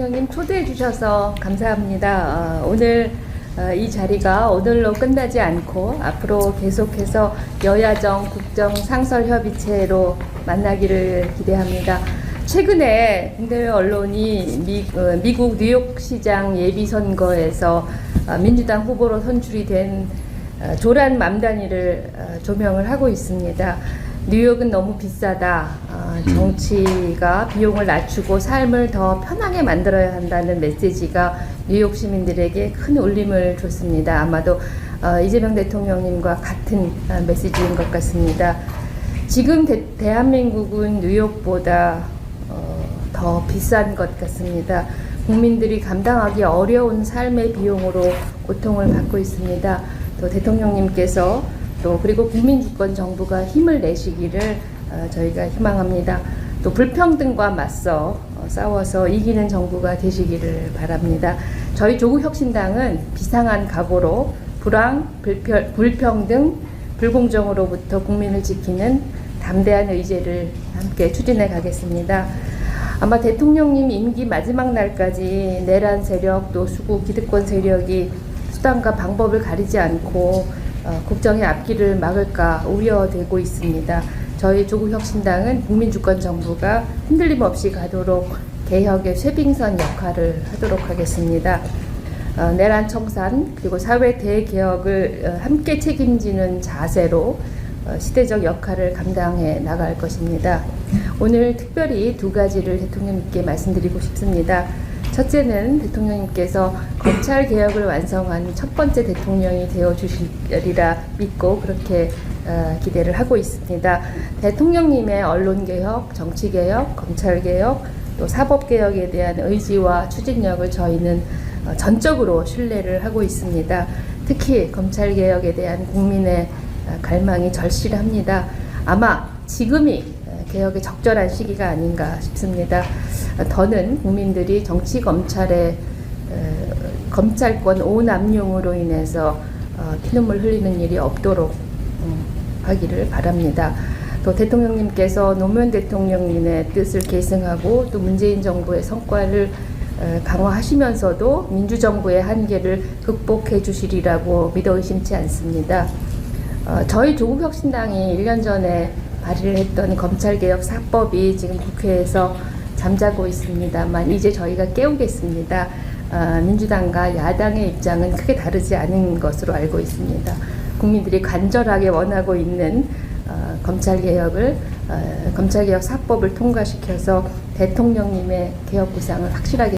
대통령님 초대해 주셔서 감사합니다. 어, 오늘 어, 이 자리가 오늘로 끝나지 않고 앞으로 계속해서 여야정 국정 상설 협의체로 만나기를 기대합니다. 최근에 국내외 언론이 미, 어, 미국 뉴욕시장 예비선거에서 어, 민주당 후보로 선출이 된 어, 조란 맘다니를 어, 조명을 하고 있습니다. 뉴욕은 너무 비싸다. 어, 정치가 비용을 낮추고 삶을 더 편하게 만들어야 한다는 메시지가 뉴욕 시민들에게 큰 울림을 줬습니다. 아마도 어, 이재명 대통령님과 같은 어, 메시지인 것 같습니다. 지금 대, 대한민국은 뉴욕보다 어, 더 비싼 것 같습니다. 국민들이 감당하기 어려운 삶의 비용으로 고통을 받고 있습니다. 또 대통령님께서 또 그리고 국민주권 정부가 힘을 내시기를 어, 저희가 희망합니다. 또 불평등과 맞서 어, 싸워서 이기는 정부가 되시기를 바랍니다. 저희 조국혁신당은 비상한 각오로 불황, 불평, 불평등, 불공정으로부터 국민을 지키는 담대한 의제를 함께 추진해 가겠습니다. 아마 대통령님 임기 마지막 날까지 내란 세력 또 수구 기득권 세력이 수단과 방법을 가리지 않고 어, 국정의 앞길을 막을까 우려되고 있습니다. 저희 조국혁신당은 국민주권 정부가 흔들림 없이 가도록 개혁의 쇄빙선 역할을 하도록 하겠습니다. 어, 내란 청산 그리고 사회 대개혁을 어, 함께 책임지는 자세로 어, 시대적 역할을 감당해 나갈 것입니다. 오늘 특별히 두 가지를 대통령님께 말씀드리고 싶습니다. 첫째는 대통령님께서 검찰 개혁을 완성한 첫 번째 대통령이 되어 주시리라 믿고 그렇게 어, 기대를 하고 있습니다. 대통령님의 언론 개혁, 정치 개혁, 검찰 개혁, 또 사법 개혁에 대한 의지와 추진력을 저희는 어, 전적으로 신뢰를 하고 있습니다. 특히 검찰 개혁에 대한 국민의 어, 갈망이 절실합니다. 아마 지금이 어, 개혁의 적절한 시기가 아닌가 싶습니다. 어, 더는 국민들이 정치 검찰의 어, 검찰권 오남용으로 인해서 어, 피눈물 흘리는 일이 없도록 음, 하기를 바랍니다. 또 대통령님께서 노무현 대통령님의 뜻을 계승하고 또 문재인 정부의 성과를 어, 강화하시면서도 민주정부의 한계를 극복해 주시리라고 믿어 의심치 않습니다. 어, 저희 조국혁신당이 1년 전에 발의를 했던 검찰개혁 사법이 지금 국회에서 잠자고 있습니다만 이제 저희가 깨우겠습니다. 어, 민주당과 야당의 입장은 크게 다르지 않은 것으로 알고 있습니다. 국민들이 간절하게 원하고 있는 어, 검찰개혁을 어, 검찰개혁 사법을 통과시켜서 대통령님의 개혁 구상을 확실하게